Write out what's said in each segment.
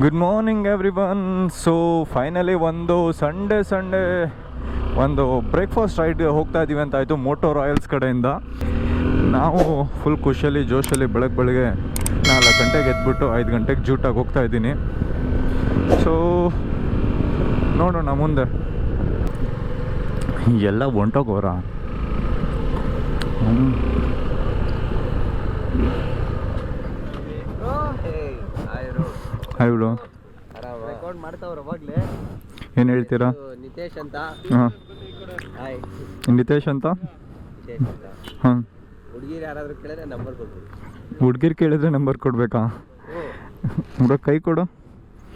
Good morning every one so finally ಒಂದು Sunday Sunday ಒಂದು breakfast ride ಹೋಗ್ತಾ ಇದ್ದೀವಿ ಅಂತ ಆಯಿತು ಮೋಟೋ ರಾಯಲ್ಸ್ ಕಡೆಯಿಂದ. ನಾವು ಫುಲ್ ಖುಷಿಯಲ್ಲಿ, ಜೋಶಲ್ಲಿ ಬೆಳಗ್ಗೆ ಬೆಳಗ್ಗೆ ನಾಲ್ಕು ಗಂಟೆಗೆ ಎದ್ಬಿಟ್ಟು ಐದು ಗಂಟೆಗೆ ಜೂಟಾಗಿ ಹೋಗ್ತಾ ಇದ್ದೀನಿ. ಸೊ ನೋಡೋಣ ಮುಂದೆ. ಎಲ್ಲ ಹೊಂಟೋಗೋರ ಹ್ಞೂ ಹಾಯ್ ಬಿಡು ರೆಕಾರ್ಡ್ ಮಾಡ್ತಾವ್ರ ಅವಾಗ್ಲೇ. ಏನು ಹೇಳ್ತೀರಾ? ನಿತೇಶ್ ಅಂತ. ಹಾಂ. ಹಾಯ್ ನಿತೇಶ್ ಅಂತ? ನಿತೇಶ್ ಅಂತ. ಹಾಂ. ಹುಡುಗಿರು ಯಾರಾದರೂ ಕೇಳಿದ್ರೆ ನಂಬರ್ ಕೊಡ್ತೀನಿ. ಹುಡ್ಗಿರ್ ಕೇಳಿದ್ರೆ ನಂಬರ್ ಕೊಡ್ಬೇಕಾ? ಹುಡುಗ ಕೈ ಕೊಡು.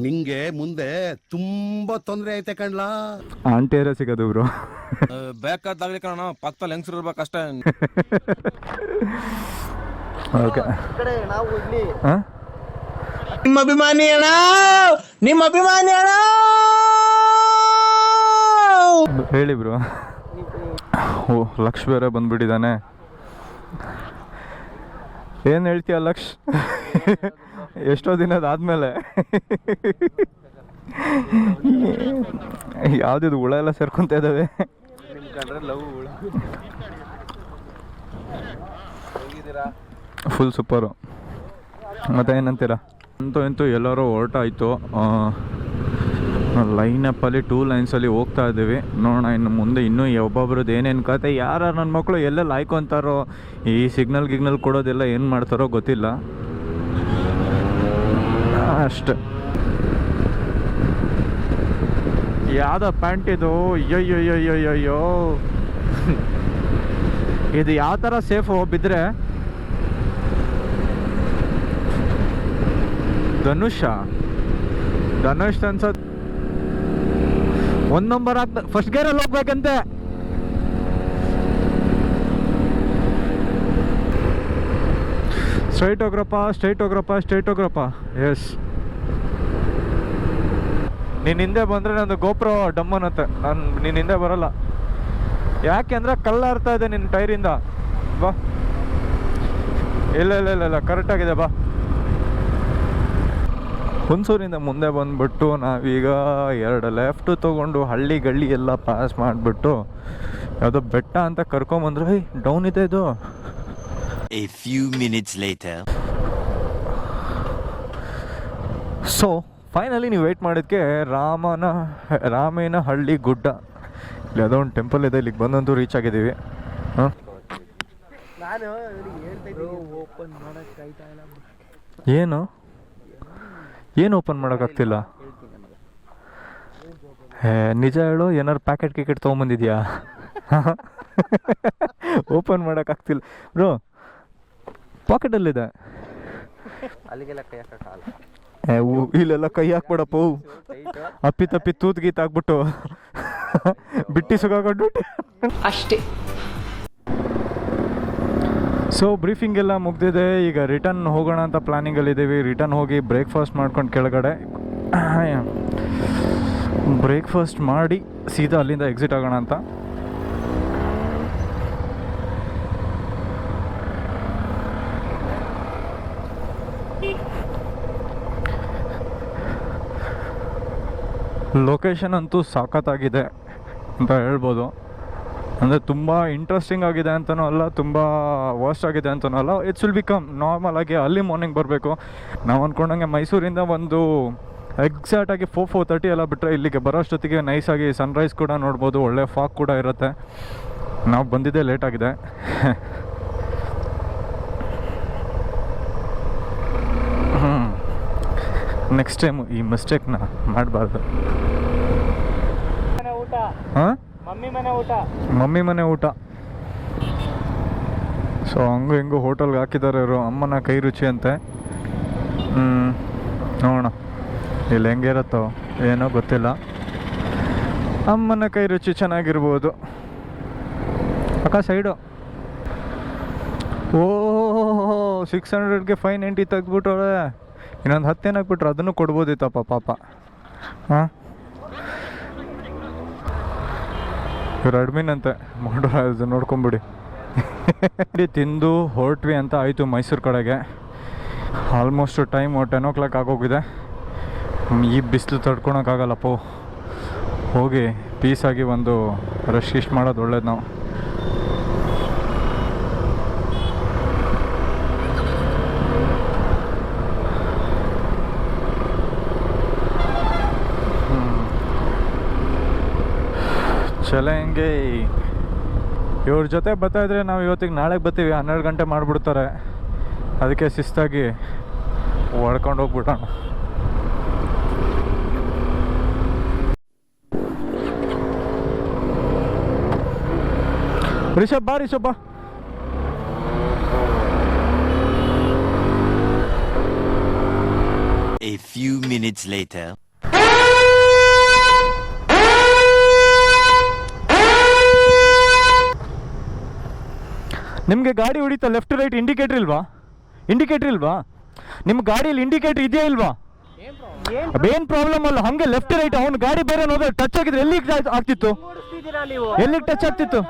ನಿಂಗೆ ಮುಂದೆ ತುಂಬಾ ತೊಂದರೆ ಐತೆ ಕಣ್ಲಾ. ಆಂಟಿಯರ ಸಿಗೋದು ಬ್ರೋ ಬೇಕಾದಾಗ್ಲಿ ಕಣ ಪಕ್ಕದಲ್ಲಿ ಹೆಂಗಸರು ಇರ್ಬೇಕಷ್ಟೇ. ಓಕೆ ನಾವು ಇಲ್ಲಿ ಹಾಂ ನಿಮ್ಮ ಅಭಿಮಾನಿ ಅಣ್ಣ, ನಿಮ್ಮ ಅಭಿಮಾನಿ ಅಣ್ಣ! ಹೇಳಿ ಬ್ರೋ. ಓ, ಲಕ್ಷ ಬೇರೆ ಬಂದ್ಬಿಟ್ಟಿದ್ದಾನೆ. ಏನು ಹೇಳ್ತೀಯ ಲಕ್ಷ? ಎಷ್ಟೋ ದಿನದಾದ್ಮೇಲೆ ಯಾವ್ದಿದ್ ಹುಳ ಎಲ್ಲ ಸೇರ್ಕೊಂತ ಇದ್ದಾವೆ ಫುಲ್ ಸೂಪರು ಮತ್ತೆ ಏನಂತೀರ? ಅಂತೂ ಇಂತೂ ಎಲ್ಲರೂ ಹೊರಟಾಯಿತು. ಲೈನಪ್ಪಲ್ಲಿ ಟೂ ಲೈನ್ಸಲ್ಲಿ ಹೋಗ್ತಾ ಇದ್ದೀವಿ. ನೋಡೋಣ ಇನ್ನು ಮುಂದೆ ಇನ್ನೂ ಒಬ್ಬೊಬ್ರದ್ದು ಏನೇನು ಕತೆ, ಯಾರು ನನ್ನ ಮಕ್ಕಳು ಎಲ್ಲೆಲ್ಲಿ ಹಾಯ್ಕೊತಾರೋ, ಈ ಸಿಗ್ನಲ್ ಗಿಗ್ನಲ್ ಕೊಡೋದೆಲ್ಲ ಏನು ಮಾಡ್ತಾರೋ ಗೊತ್ತಿಲ್ಲ. ಅಷ್ಟೆ. ಯಾವ್ದ ಪ್ಯಾಂಟ್ ಇದು? ಅಯ್ಯಯ್ಯಯ್ಯಯ್ಯಯ್ಯೋ ಇದು ಯಾವ ಥರ ಸೇಫು ಬಿದ್ದರೆ ಧನುಷ. ಧನುಷ್ ಅನ್ಸತ್ ಒಂದ್ ನಂಬರ್ ಆಗ್ತ ಫಸ್ಟ್ ಗೇರಲ್ಲಿ ಹೋಗ್ಬೇಕಂತೆ. ಸ್ಟ್ರೈಟ್ ಹೋಗ್ರಪ್ಪ ಸ್ಟ್ರೈಟ್ ಹೋಗ್ರಪ್ಪ ಸ್ಟ್ರೈಟ್ ಹೋಗ್ರಪ್ಪ. ಎಸ್ ನಿನ್ನ ಹಿಂದೆ ಬಂದ್ರೆ ನಂದು ಗೋಪುರ ಡಮ್ ಅನ್ನತ್ತೆ. ನಾನು ನೀನು ಹಿಂದೆ ಬರಲ್ಲ. ಯಾಕೆ ಅಂದ್ರೆ ಕಲ್ಲ ಅರ್ತಾ ಇದೆ ನಿನ್ನ ಟೈರಿಂದ ಬಾ. ಇಲ್ಲ ಇಲ್ಲ ಇಲ್ಲ ಇಲ್ಲ ಕರೆಕ್ಟ್ ಆಗಿದೆ, ಬಾ. ಹುಣಸೂರಿಂದ ಮುಂದೆ ಬಂದ್ಬಿಟ್ಟು ನಾವೀಗ ಎರಡು ಲೆಫ್ಟ್ ತೊಗೊಂಡು ಹಳ್ಳಿ ಗಳ್ಳಿ ಎಲ್ಲ ಪಾಸ್ ಮಾಡಿಬಿಟ್ಟು ಯಾವುದೋ ಬೆಟ್ಟ ಅಂತ ಕರ್ಕೊಂಬಂದ್ರು ಹೈ ಡೌನ್ ಇದೆ ಇದು. A few minutes later so finally ನೀವು ವೆಯ್ಟ್ ಮಾಡಿದ್ಕೆ ರಾಮನ ರಾಮೇನ ಹಳ್ಳಿ ಗುಡ್ಡ. ಇಲ್ಲಿ ಯಾವುದೋ ಒಂದು ಟೆಂಪಲ್ ಇದೆ ಇಲ್ಲಿಗೆ ಬಂದಂತೂ ರೀಚ್ ಆಗಿದ್ದೀವಿ. ಹಾಂ? ನಾನು ಇವ್ನಿಗೆ ಹೇಳ್ತಾ ಇದ್ದೀನಿ ಓಪನ್ ಮಾಡಕ್ ಆಯ್ತಾ ಇಲ್ಲ ಏನು ಏನು ಓಪನ್ ಮಾಡೋಕ್ಕಾಗ್ತಿಲ್ಲ ಹೇ ನಿಜ ಹೇಳು ಏನಾರು ಪ್ಯಾಕೆಟ್ ಕಿಕೆಟ್ ತೊಗೊಂಬಂದಿದ್ಯಾ? ಓಪನ್ ಮಾಡೋಕ್ಕಾಗ್ತಿಲ್ಲ ಬ್ರೋ ಪಾಕೆಟಲ್ಲಿದೆ ಇಲ್ಲೆಲ್ಲ ಕೈ ಹಾಕ್ಬೇಡಪ್ಪ ಅಪ್ಪಿ ತಪ್ಪಿ ತೂತ್ ಗೀತ್ ಹಾಕ್ಬಿಟ್ಟು ಬಿಟ್ಟಿ ಸುಗಾಕೊಂಡ್ಬಿಟ್ಟು ಅಷ್ಟೇ. ಸೊ ಬ್ರೀಫಿಂಗ್ ಎಲ್ಲ ಮುಗ್ದಿದೆ. ಈಗ ರಿಟರ್ನ್ ಹೋಗೋಣ ಅಂತ ಪ್ಲಾನಿಂಗಲ್ಲಿ ಇದ್ದೀವಿ ರಿಟರ್ನ್ ಹೋಗಿ ಬ್ರೇಕ್ಫಾಸ್ಟ್ ಮಾಡ್ಕೊಂಡು ಕೆಳಗಡೆ. ಬ್ರೇಕ್ಫಾಸ್ಟ್ ಮಾಡಿ ಸೀದಾ ಅಲ್ಲಿಂದ ಎಕ್ಸಿಟ್ ಆಗೋಣ ಅಂತ. ಲೊಕೇಶನ್ ಅಂತೂ ಸಾಕತ್ತಾಗಿದೆ ಅಂತ ಹೇಳ್ಬೋದು. ಅಂದರೆ ತುಂಬ ಇಂಟ್ರೆಸ್ಟಿಂಗ್ ಆಗಿದೆ ಅಂತಲೂ ಅಲ್ಲ, ತುಂಬ ವರ್ಸ್ಟ್ ಆಗಿದೆ ಅಂತಲೂ ಅಲ್ಲ. ಇಟ್ಸ್ ವಿಲ್ ಬಿಕಮ್ ನಾರ್ಮಲ್ ಆಗಿ ಅಲ್ಲಿ ಮಾರ್ನಿಂಗ್ ಬರಬೇಕು. ನಾವು ಅಂದ್ಕೊಂಡಂಗೆ ಮೈಸೂರಿಂದ ಒಂದು ಎಕ್ಸಾಕ್ಟ್ ಆಗಿ ಫೋರ್ ಫೋರ್ ತರ್ಟಿ ಎಲ್ಲ ಬಿಟ್ಟರೆ ಇಲ್ಲಿಗೆ ಬರೋಷ್ಟೊತ್ತಿಗೆ ನೈಸಾಗಿ ಸನ್ರೈಸ್ ಕೂಡ ನೋಡ್ಬೋದು. ಒಳ್ಳೆ ಫಾಗ್ ಕೂಡ ಇರುತ್ತೆ. ನಾವು ಬಂದಿದ್ದೇ ಲೇಟ್ ಆಗಿದೆ. ನೆಕ್ಸ್ಟ್ ಟೈಮ್ ಈ ಮಿಸ್ಟೇಕ್ನ ಮಾಡಬಾರ್ದು. ಮಮ್ಮಿ ಮನೆ ಊಟ? ಸೊ ಹಂಗು ಹಿಂಗು ಹೋಟೆಲ್ಗೆ ಹಾಕಿದ್ದಾರೆ ಇವರು. ಅಮ್ಮನ ಕೈ ರುಚಿ ಅಂತೆ. ಹ್ಞೂ ನೋಡೋಣ. ಇಲ್ಲಿ ಹೆಂಗಿರುತ್ತೋ ಏನೋ ಗೊತ್ತಿಲ್ಲ. ಅಮ್ಮನ ಕೈ ರುಚಿ ಚೆನ್ನಾಗಿರ್ಬೋದು. ಅಕ್ಕ ಸೈಡು ಓಹೋ ಸಿಕ್ಸ್ ಹಂಡ್ರೆಡ್ಗೆ ಫೈವ್ ನೈಂಟಿ ತೆಗ್ದುಬಿಟ್ರೆ ಇನ್ನೊಂದು ಹತ್ತೇನು ಹಾಕ್ಬಿಟ್ರೆ ಅದನ್ನು ಕೊಡ್ಬೋದಿತ್ತಪ್ಪ ಪಾಪ. ಹಾಂ? ಇವ್ರು ಅಡ್ಮಿನ್ ಅಂತೆ. ಮಾಡೋದು ನೋಡ್ಕೊಂಬಿಡಿ. ತಿಂದು ಹೊರಟ್ವಿ ಅಂತ ಆಯಿತು ಮೈಸೂರು ಕಡೆಗೆ. Almost time ten o'clock ಆಗೋಗಿದೆ ಈ ಬಿಸಿಲು ತಡ್ಕೊಳಕ್ಕಾಗಲ್ಲಪ್ಪ ಹೋಗಿ ಪೀಸಾಗಿ ಒಂದು ರಶ್ ಇಷ್ಟು ಮಾಡೋದು ಒಳ್ಳೇದು ನಾವು. ಚಲೆಂಗೆ ಇವ್ರ ಜೊತೆ ಬರ್ತಾ ಇದ್ರೆ ನಾವು ಇವತ್ತಿಗೆ ನಾಳೆಗೆ ಬರ್ತೀವಿ, ಹನ್ನೆರಡು ಗಂಟೆ ಮಾಡಿಬಿಡ್ತಾರೆ. ಅದಕ್ಕೆ ಶಿಸ್ತಾಗಿ ಹೊಡ್ಕೊಂಡು ಹೋಗ್ಬಿಟ್ಟೋಣ ರಿಷಬ್ ಬಾ ರಿಷಬ್ ಬಾ. A few minutes later. ನಿಮಗೆ ಗಾಡಿ ಹೊಡಿತಾ ಲೆಫ್ಟ್ ರೈಟ್ ಇಂಡಿಕೇಟರ್ ಇಲ್ವಾ? ಇಂಡಿಕೇಟರ್ ಇಲ್ವಾ? ನಿಮ್ಮ ಗಾಡಿಯಲ್ಲಿ ಇಂಡಿಕೇಟರ್ ಇದೆಯಾ ಇಲ್ವಾ? ಏನ್ ಪ್ರಾಬ್ಲಮ್ ಅಲ್ಲ, ಹಂಗೆ ಲೆಫ್ಟ್ ರೈಟ್ ಅವ್ನು ಗಾಡಿ ಬೇರೆ ನೋಡಿದ್ರೆ ಟಚ್ ಆಗಿದ್ರೆ ಎಲ್ಲಿ ಆಗ್ತಿತ್ತು? ಎಲ್ಲಿ ಟಚ್ ಆಗ್ತಿತ್ತು?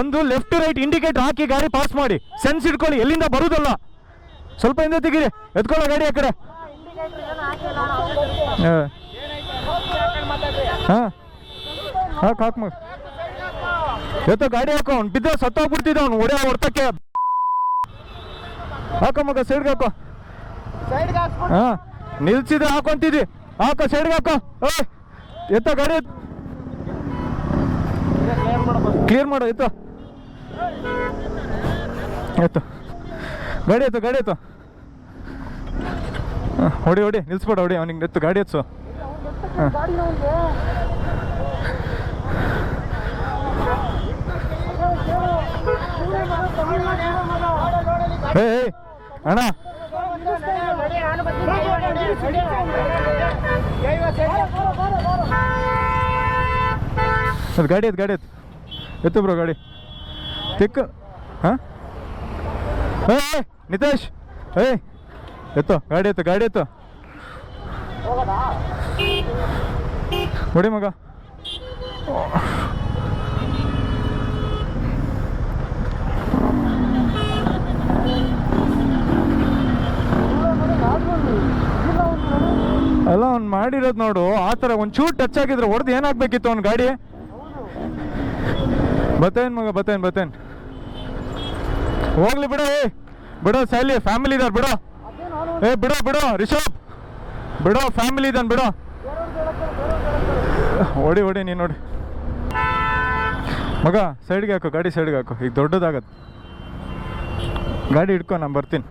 ಒಂದು ಲೆಫ್ಟ್ ರೈಟ್ ಇಂಡಿಕೇಟರ್ ಹಾಕಿ ಗಾಡಿ ಪಾಸ್ ಮಾಡಿ ಸೆನ್ಸ್ ಇಟ್ಕೊಳ್ಳಿ ಎಲ್ಲಿಂದ ಬರುದಲ್ಲ? ಸ್ವಲ್ಪ ಹಿಂದೆ ತೆಗೀರಿ, ಎತ್ಕೊಳ್ಳೋ ಗಾಡಿ ಆ ಕಡೆ. ಹಾಂ. ಹಾಕ್ ಮಗ ಗಾಡಿ ಹಾಕೋ ಅವ್ನು. ಬಿದ್ದ ಸತ್ತೋಗ್ಬಿಡ್ತಿದ್ದ ಅವ್ನು. ಒಡೆ ಹೊಡ್ತಕ್ಕೆ. ಹಾಕೋ ಮಗ ಸೈಡ್ಗೆ ಹಾಕೋ. ಹಾ ನಿಲ್ಸಿದ್ರೆ ಹಾಕೊಂತಿದ್ವಿ ಹಾಕೋ ಸೈಡ್ಗೆ ಹಾಕೋ. ಓಯ್ ಎತ್ತ ಗಾಡಿ. ಕ್ಲಿಯರ್ ಮಾಡು ಎತ್ತು. ಎತ್ತು. ಗಾಡಿ ಆಯ್ತು ಗಾಡಿ ಆಯ್ತು ಹೊಡಿ ಹೊಡಿ. ನಿಲ್ಸ್ಬೇಡ ಹೊಡಿ. ಅವನಿಗೆ ಎತ್ತು ಗಾಡಿ ಎತ್ಸು. ಹಾಂ. ಏ ಅಣ್ಣ. ಅದು ಗಾಡಿ ಎತ್ತು ಗಾಡಿ ಎತ್ತು ಎತ್ತು ಬ್ರೋ ಗಾಡಿ. ತಿಕ್ಕ. ಹಾಂ? ಏ ನಿತೇಶ್. ಏ, ಎತ್ತು, ಗಾಡಿ ಎತ್ತು ಗಾಡಿ ಎತ್ತು. ಹೊಡಿ ಮಗ ಅಲ್ಲ ಅವ್ನು ಮಾಡಿರೋದು ನೋಡು, ಆ ಒಂದ್ ಚೂರ್ ಟಚ್ ಆಗಿದ್ರೆ ಹೊಡೆದು ಏನಾಗ್ಬೇಕಿತ್ತು ಅವ್ನ ಗಾಡಿ? ಬತ್ತೇನ್ ಮಗ ಬತ್ತೇನ್ ಬತ್ತೇನ್ ಹೋಗ್ಲಿ ಬಿಡು ಏ ಬಿಡೋ ಸೈಲಿ ಫ್ಯಾಮಿಲಿ ಇದಾರೆ, ಬಿಡೋ. ಏ, ಬಿಡೋ ಬಿಡೋ, ರಿಷಬ್! ಬಿಡೋ ಫ್ಯಾಮಿಲಿ ಇದನ್, ಬಿಡೋ. ಓಡಿ ಓಡಿ, ನೀನ್ ನೋಡಿ. ಮಗ ಸೈಡ್ಗೆ ಹಾಕು, ಗಾಡಿ ಸೈಡ್ಗೆ ಹಾಕು. ಈಗ ದೊಡ್ಡದಾಗತ್ತೆ ಗಾಡಿ ಹಿಡ್ಕೊ, ನಾನು ಬರ್ತೀನಿ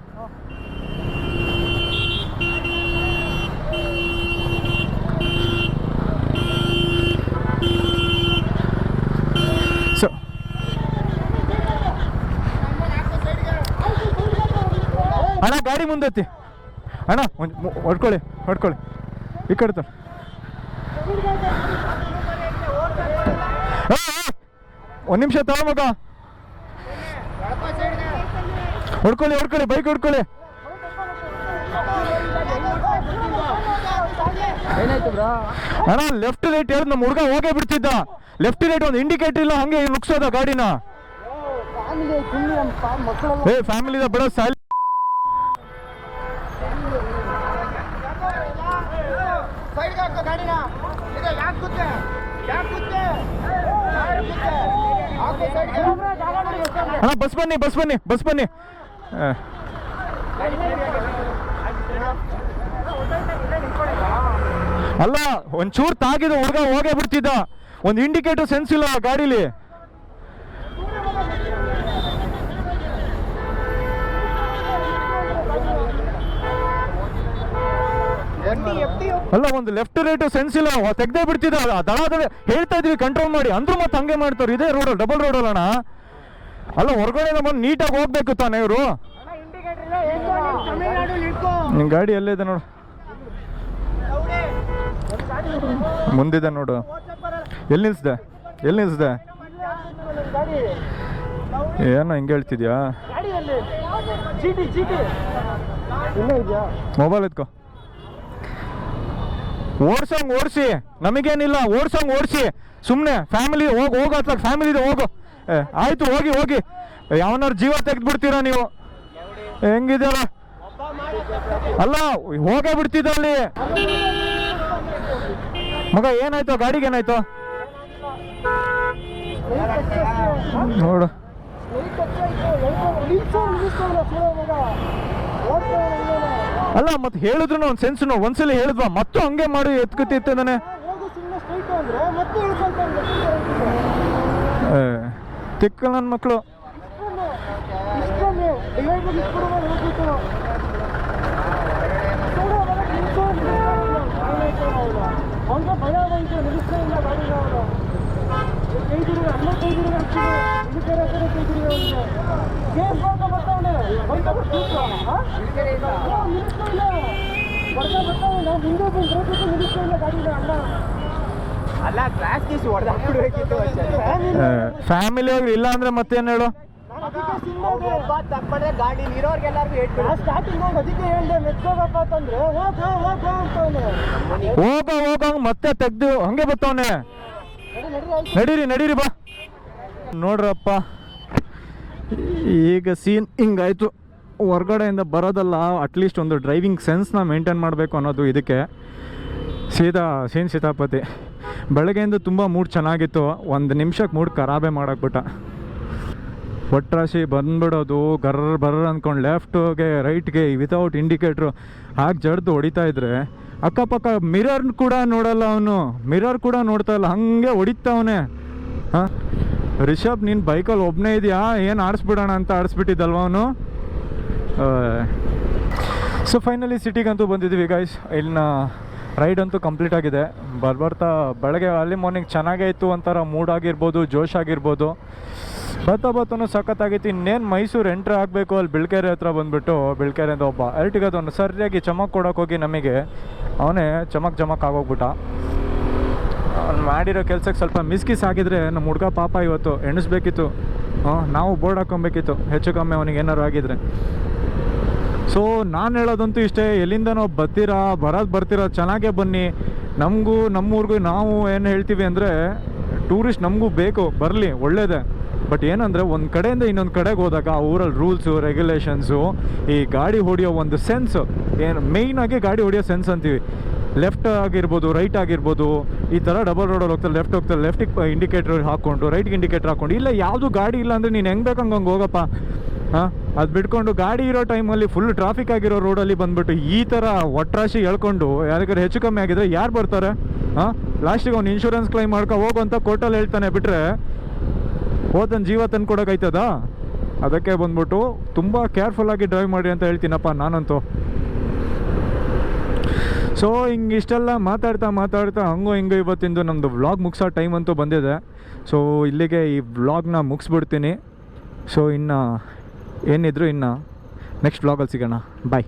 ಸೊ ಅಣ್ಣ ಗಾಡಿ ಮುಂದೆತ್ತಿ. ಅಣ್ಣ ಒಂದು ಹೊಡ್ಕೊಳ್ಳಿ ಹೊಡ್ಕೊಳ್ಳಿ. ಈ ಕಡೆ ತ- ಏ, ಏ, ಒಂದ್ ನಿಮಿಷ ತಗೋ ಮಗ. ಹೊಡ್ಕೊಳ್ಳಿ ಹೊಡ್ಕೊಳ್ಳಿ ಬೈಕ್ ಹೊಡ್ಕೊಳ್ಳಿ. ಅಣ್ಣ ಲೆಫ್ಟ್ ರೈಟ್ ಹೇಳಿದ್ ನಮ್ಮ ಹುಡುಗ ಹೋಗೇ ಬಿಡ್ತಿದ್ದ. ಲೆಫ್ಟ್ ರೈಟ್ ಒಂದು ಇಂಡಿಕೇಟರ್ ಇಲ್ಲ ಹಂಗೆ ನುಗ್ಸೋದ ಗಾಡಿನ. ಫ್ಯಾಮಿಲಿ ಏ ಫ್ಯಾಮಿಲಿದ ಬಿಡೋ ಸಾಲಿ ಸೈಡ್ಗೆ ಹಾಕೋ ಗಾಡಿನ ಇದು ಯಾಕೆ ಕೂತೆ ಯಾಕೆ ಕೂತೆ ಯಾರು ಕೂತೆ ಹಾಕೋ ಸೈಡ್ಗೆ ಜಾಗ ಮಾಡಿ ಅಣ್ಣ, ಬಸ್ ಬನ್ನಿ ಬಸ್ ಬನ್ನಿ ಬಸ್ ಬನ್ನಿ. ಅಲ್ಲ, ಒಂಚೂರು ತಾಗಿದ ಹುಡುಗ ಹೋಗೇ ಬಿಡ್ತಿದ್ದ. ಒಂದು ಇಂಡಿಕೇಟರ್ ಸೆನ್ಸ್ ಇಲ್ಲ ಗಾಡೀಲಿ. ಅಲ್ಲ ಒಂದು ಲೆಫ್ಟ್ ರೈಟ್ ಸೆನ್ಸ್ ಇಲ್ಲ. ತೆಗ್ದೇ ಬಿಡ್ತಿದ್ದ ದಡ ಹೇಳ್ತಾ ಇದ್ವಿ ಕಂಟ್ರೋಲ್ ಮಾಡಿ. ಅಂದ್ರೂ ಮತ್ತೆ ಹಂಗೆ ಮಾಡ್ತಾರೆ ಇದೇ ರೋಡ್ ಡಬಲ್ ರೋಡ್ ಅಲ್ಲ ಅಣ್ಣ. ಅಲ್ಲ ಹೊರಗಡೆ ಬಂದು ನೀಟಾಗಿ ಹೋಗ್ಬೇಕು ತಾನೇ ಇವರು. ನಿಮ್ ಗಾಡಿ? ಎಲ್ಲಿದೆ ನೋಡು. ಮುಂದಿದೆ ನೋಡು. ಎಲ್ಲಿ ನಿಲ್ಸ್ದೆ? ಎಲ್ಲಿ ನಿಲ್ಸ್ದೆ? ಏನೋ ಹಿಂಗೆ ಹೇಳ್ತಿದ್ಯಾ? ಮೊಬೈಲ್ ಎತ್ಕೋ. ಓಡ್ಸಂಗ್ ಓಡಿಸಿ ನಮಗೇನಿಲ್ಲ ಓಡ್ಸಂಗ್ ಓಡಿಸಿ ಸುಮ್ಮನೆ ಫ್ಯಾಮಿಲಿ ಹೋಗಿ ಹೋಗೋ ಹತ್ರ ಫ್ಯಾಮಿಲಿ ಇದೆ ಹೋಗು ಆಯಿತು ಹೋಗಿ ಹೋಗಿ ಯಾವನಾರು ಜೀವ ತೆಗೆದ್ಬಿಡ್ತೀರಾ ನೀವು ಹೆಂಗಿದ್ಯಾರ ಒಬ್ಬ ಅಲ್ಲ ಹೋಗೇ ಬಿಡ್ತಿದ್ದ ಅಲ್ಲಿ ಮಗ ಏನಾಯ್ತು ಗಾಡಿಗೆ ಏನಾಯ್ತು ನೋಡು ಅಲ್ಲ, ಮತ್ತೆ ಹೇಳಿದ್ರು ಒಂದು ಸೆನ್ಸ್ ಒಂದ್ಸಲಿ ಹೇಳಿದ್ವಾ, ಮತ್ತು ಹಂಗೆ ಮಾಡಿ ಎತ್ಕತಿರ್ತಾನೆ ತಿಕ್ಕ ನನ್ನ ಮಕ್ಕಳು ಕೈ ಅಲ್ಲ ಫ್ಯಾಮಿಲಿ ಅವ್ರು ಇಲ್ಲ ಅಂದ್ರೆ ಮತ್ತೇನು ಹೇಳು ಗಾಡಿ ಇರೋರ್ಗೆಲ್ಲರಿಗೂ ಸ್ಟಾರ್ಟಿಂಗ್ ಹೋಗಿ ಅದಕ್ಕೆ ಹೇಳ್ದೆ ಅಂತಂದ್ರೆ ಹೋಗ ಹೋಗ ಅಂತವನೆ ಹೋಗ ಹೋಗ ಮತ್ತೆ ತೆಗ್ದು ಹಂಗೆ ಬತ್ತವನೆ. ನಡೀರಿ ನಡೀರಿ ಬಾ. ನೋಡ್ರಪ್ಪ. ಈಗ ಸೀನ್ ಹಿಂಗಾಯಿತು. ಹೊರ್ಗಡೆಯಿಂದ ಬರೋದಲ್ಲ ಅಟ್ಲೀಸ್ಟ್ ಒಂದು ಡ್ರೈವಿಂಗ್ ಸೆನ್ಸ್ನ ಮೇಂಟೈನ್ ಮಾಡಬೇಕು ಅನ್ನೋದು ಇದಕ್ಕೆ. ಸೀತಾ, ಸೀನ್ ಸೀತಾಪತಿ. ಬೆಳಗ್ಗೆಯಿಂದ ತುಂಬ ಮೂಡ್ ಚೆನ್ನಾಗಿತ್ತು. ಒಂದು ನಿಮಿಷಕ್ಕೆ ಮೂಡ್ ಖರಾಬೆ ಮಾಡಾಕ್ಬಿಟ್ಟ. ಒಟ್ರಾಶಿ ಬಂದ್ಬಿಡೋದು, ಗರ್ರ ಬರ್ರ ಅಂದ್ಕೊಂಡು ಲೆಫ್ಟ್ಗೆ ರೈಟ್ಗೆ ವಿತೌಟ್ ಇಂಡಿಕೇಟ್ರು ಹಾಗೆ ಜಡ್ದು ಹೊಡಿತಾ ಇದ್ರೆ, ಅಕ್ಕಪಕ್ಕ ಮಿರರ್ ಕೂಡ ನೋಡಲ್ಲ ಅವನು. ಮಿರರ್ ಕೂಡ ನೋಡ್ತಾ ಇಲ್ಲ. ಹಾಗೆ ಹೊಡಿತಾವನೆ ಹಾಂ? ರಿಷಬ್, ನೀನು ಬೈಕಲ್ಲಿ ಒಬ್ಬನೇ ಇದೆಯಾ? ಏನು ಆಡಿಸ್ಬಿಡೋಣ ಅಂತ ಆಡಿಸ್ಬಿಟ್ಟಿದ್ದಲ್ವ ಅವನು? ಸೊ ಫೈನಲಿ ಸಿಟಿಗಂತೂ ಬಂದಿದ್ದೀವಿ ಗೈಸ್ ಇಲ್ಲಿನ ರೈಡ್ ಅಂತೂ ಕಂಪ್ಲೀಟ್ ಆಗಿದೆ. ಬರ್ಬರ್ತಾ, ಬೆಳಗ್ಗೆ ಅಲ್ಲಿ ಮಾರ್ನಿಂಗ್ ಚೆನ್ನಾಗೇ ಇತ್ತು ಒಂಥರ ಮೂಡ್ ಆಗಿರ್ಬೋದು, ಜೋಶ್ ಆಗಿರ್ಬೋದು. ಬರ್ತಾ ಬರ್ತಾನು ಸಖತ್ತಾಗಿತ್ತು ಇನ್ನೇನು ಮೈಸೂರು ಎಂಟ್ರ್ ಆಗಬೇಕು, ಅಲ್ಲಿ ಬಿಳ್ಕೆರೆ ಹತ್ರ ಬಂದುಬಿಟ್ಟು, ಬಿಳ್ಕೆರೆಯಿಂದ ಒಬ್ಬ ಅರಟಿಗದವನು ಸರಿಯಾಗಿ ಚಮಕ್ ಕೊಡೋಕೆ ಹೋಗಿ ನಮಗೆ. ಅವನೇ ಚಮಕ್ ಚಮಕ್ ಆಗೋಗ್ಬಿಟ್ಟ. ಅವ್ನು ಮಾಡಿರೋ ಕೆಲಸಕ್ಕೆ ಸ್ವಲ್ಪ ಮಿಸ್ಕಿಸ್ ಆಗಿದ್ರೆ ನಮ್ಮ ಹುಡುಗ ಪಾಪ ಇವತ್ತು ಎಣಿಸ್ಬೇಕಿತ್ತು. ನಾವು ಬೋರ್ಡ್ ಹಾಕೊಬೇಕಿತ್ತು ಹೆಚ್ಚು ಕಮ್ಮಿ ಅವನಿಗೆ ಏನಾರು ಆಗಿದ್ರೆ. ಸೊ ನಾನು ಹೇಳೋದಂತೂ ಇಷ್ಟೇ, ಎಲ್ಲಿಂದನೋ ಬರ್ತೀರಾ ಬರೋದು ಬರ್ತೀರಾ, ಚೆನ್ನಾಗೇ ಬನ್ನಿ. ನಮಗೂ ನಮ್ಮೂರಿಗೂ ನಾವು ಏನು ಹೇಳ್ತೀವಿ ಅಂದರೆ ಟೂರಿಸ್ಟ್ ನಮಗೂ ಬೇಕು, ಬರಲಿ, ಒಳ್ಳೇದೇ. ಬಟ್ ಏನಂದರೆ, ಒಂದು ಕಡೆಯಿಂದ ಇನ್ನೊಂದು ಕಡೆಗೆ ಹೋದಾಗ ಆ ಊರಲ್ಲಿ ರೂಲ್ಸು ರೆಗ್ಯುಲೇಷನ್ಸು ಈ ಗಾಡಿ ಹೊಡೆಯೋ ಒಂದು ಸೆನ್ಸು ಏನು ಮೇಯ್ನಾಗಿ ಗಾಡಿ ಹೊಡೆಯೋ ಸೆನ್ಸ್ ಅಂತೀವಿ. ಲೆಫ್ಟ್ ಆಗಿರ್ಬೋದು, ರೈಟ್ ಆಗಿರ್ಬೋದು, ಈ ಥರ ಡಬಲ್ ರೋಡಲ್ಲಿ ಹೋಗ್ತಾರೆ ಲೆಫ್ಟ್ ಹೋಗ್ತಾರೆ ಲೆಫ್ಟಿಗೆ ಇಂಡಿಕೇಟರ್ ಹಾಕ್ಕೊಂಡು ರೈಟ್ಗೆ ಇಂಡಿಕೇಟರ್ ಹಾಕ್ಕೊಂಡು ಇಲ್ಲ ಯಾವುದು ಗಾಡಿ ಇಲ್ಲ ಅಂದರೆ ನೀನು ಹೆಂಗೆ ಬೇಕಂಗೆ ಹಂಗೆ ಹೋಗಪ್ಪ. ಹಾಂ? ಅದು ಬಿಟ್ಕೊಂಡು ಗಾಡಿ ಇರೋ ಟೈಮಲ್ಲಿ ಫುಲ್ ಟ್ರಾಫಿಕ್ ಆಗಿರೋ ರೋಡಲ್ಲಿ ಬಂದ್ಬಿಟ್ಟು ಈ ಥರ ಒಟ್ರಾಶಿ ಹೇಳ್ಕೊಂಡು, ಯಾರಿಗಾರು ಹೆಚ್ಚು ಕಮ್ಮಿ ಆಗಿದ್ರೆ ಯಾರು ಬರ್ತಾರೆ? ಹಾಂ? ಲಾಸ್ಟಿಗೆ ಅವ್ನು ಇನ್ಶೂರೆನ್ಸ್ ಕ್ಲೈಮ್ ಮಾಡ್ಕೊ, ಹೋಗು ಅಂತ ಕೋರ್ಟಲ್ಲಿ ಹೇಳ್ತಾನೆ ಬಿಟ್ಟರೆ ಹೋದನ್ ಜೀವ ತಂದು ಕೊಡೋಕೈತದ ಅದಕ್ಕೆ ಬಂದ್ಬಿಟ್ಟು ತುಂಬ ಕೇರ್ಫುಲ್ಲಾಗಿ ಡ್ರೈವ್ ಮಾಡಿ ಅಂತ ಹೇಳ್ತೀನಪ್ಪ ನಾನಂತೂ. ಸೊ ಹಿಂಗೆ ಇಷ್ಟೆಲ್ಲ ಮಾತಾಡ್ತಾ ಮಾತಾಡ್ತಾ ಹಂಗೋ ಹಿಂಗೋ ಇವತ್ತಿಂದು ನಮ್ಮದು ವ್ಲಾಗ್ ಮುಗಿಸೋ ಟೈಮ್ ಅಂತೂ ಬಂದಿದೆ. ಸೊ ಇಲ್ಲಿಗೆ ಈ ವ್ಲಾಗ್ನ ಮುಗಿಸ್ಬಿಡ್ತೀನಿ. ಸೊ ಇನ್ನು ಏನಿದ್ರು ಇನ್ನು ನೆಕ್ಸ್ಟ್ ವ್ಲಾಗಲ್ಲಿ ಸಿಗೋಣ. ಬಾಯ್